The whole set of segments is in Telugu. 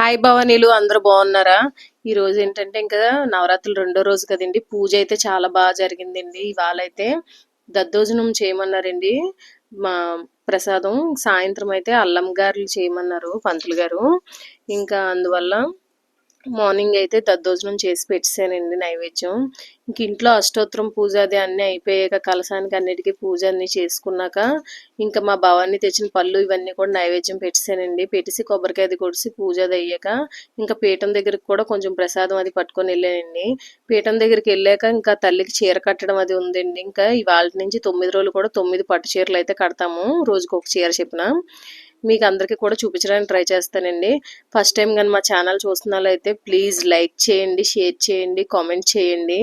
హాయ్ భవానీలు అందరూ బాగున్నారా? ఈ రోజు ఏంటంటే ఇంకా నవరాత్రులు రెండో రోజు కదండి. పూజ అయితే చాలా బాగా జరిగిందండి. ఇవాళ అయితే దద్దోజనం చేయమన్నారండి. మా ప్రసాదం సాయంత్రం అయితే అల్లం గారులు చేయమన్నారు పంతులు గారు. ఇంకా అందువల్ల మార్నింగ్ అయితే దద్దోజనం చేసి పెట్టేశానండి నైవేద్యం. ఇంక ఇంట్లో అష్టోత్తరం పూజ అది అన్నీ అయిపోయాక కలసానికి అన్నిటికీ పూజ అన్నీ చేసుకున్నాక ఇంకా మా భవాన్ని తెచ్చిన పళ్ళు ఇవన్నీ కూడా నైవేద్యం పెట్టేశానండి. పెట్టేసి కొబ్బరికాయ అది కొడిసి పూజ అది అయ్యాక ఇంకా పీఠం దగ్గరికి కూడా కొంచెం ప్రసాదం అది పట్టుకొని వెళ్ళానండి. పీఠం దగ్గరికి వెళ్ళాక ఇంకా తల్లికి చీర కట్టడం అది ఉందండి. ఇంకా ఇవాళ నుంచి తొమ్మిది రోజులు కూడా తొమ్మిది పట్టు చీరలు అయితే కడతాము. రోజుకొక ఒక చీర చెప్పిన. మీకు అందరికీ కూడా చూపించడానికి ట్రై చేస్తానండి. ఫస్ట్ టైం కానీ మా ఛానల్ చూస్తున్నట్లయితే ప్లీజ్ లైక్ చేయండి షేర్ చేయండి కామెంట్ చేయండి.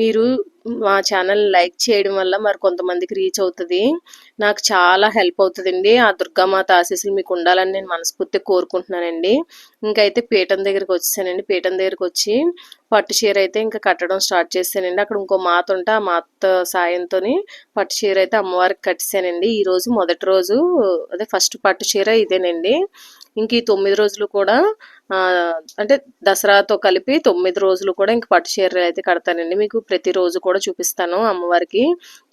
మీరు మా ఛానల్ లైక్ చేయడం వల్ల మరి కొంతమందికి రీచ్ అవుతుంది. నాకు చాలా హెల్ప్ అవుతుందండి. ఆ దుర్గామాత ఆశీస్సులు మీకు ఉండాలని నేను మనస్ఫూర్తిగా కోరుకుంటున్నానండి. ఇంకైతే పీఠం దగ్గరికి వచ్చేసానండి. పీఠం దగ్గరికి వచ్చి పట్టు చీర అయితే ఇంకా కట్టడం స్టార్ట్ చేశానండి అక్కడ ఇంకో మాత ఉంటే ఆ మాత సాయంతో పట్టు చీర అయితే అమ్మవారికి కట్టేశానండి ఈరోజు మొదటి రోజు అదే ఫస్ట్ పట్టు చీర ఇదేనండి. ఇంక ఈ తొమ్మిది రోజులు కూడా అంటే దసరాతో కలిపి తొమ్మిది రోజులు కూడా ఇంక పట్టు చీరలు అయితే కడతానండి. మీకు ప్రతిరోజు కూడా చూపిస్తాను అమ్మవారికి.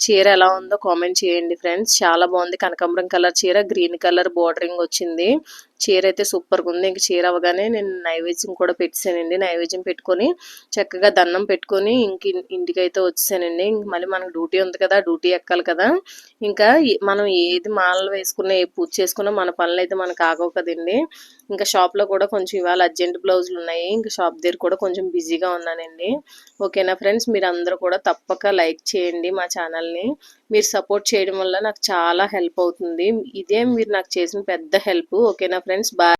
చీర ఎలా ఉందో కామెంట్ చేయండి ఫ్రెండ్స్. చాలా బాగుంది. కనకాంబరం కలర్ చీర గ్రీన్ కలర్ బోర్డరింగ్ వచ్చింది. చీర అయితే సూపర్గా ఉంది. ఇంక చీర అవగానే నేను నైవేద్యం కూడా పెట్టానండి నైవేద్యం పెట్టుకొని చక్కగా దండం పెట్టుకొని ఇంక ఇంటికైతే వచ్చేసానండి. ఇంక మళ్ళీ మనకు డ్యూటీ ఉంది కదా డ్యూటీ ఎక్కాలి కదా. ఇంకా మనం ఏది మాలలు వేసుకున్నా ఏ పూజ చేసుకున్నా మన పనులు అయితే మనకు ఆగవు కదండి. ఇంకా షాప్లో కూడా కొంచెం ఇవాళ అర్జెంట్ బ్లౌజులు ఉన్నాయి. ఇంకా షాప్ దగ్గర కూడా కొంచెం బిజీగా ఉన్నానండి. ఓకేనా ఫ్రెండ్స్? మీరు అందరూ కూడా తప్పక లైక్ చేయండి మా ఛానల్ని. మీరు సపోర్ట్ చేయడం వల్ల నాకు చాలా హెల్ప్ అవుతుంది. ఇదే మీరు నాకు చేసిన పెద్ద హెల్ప్. ఓకేనా ఫ్రెండ్స్? బాయ్.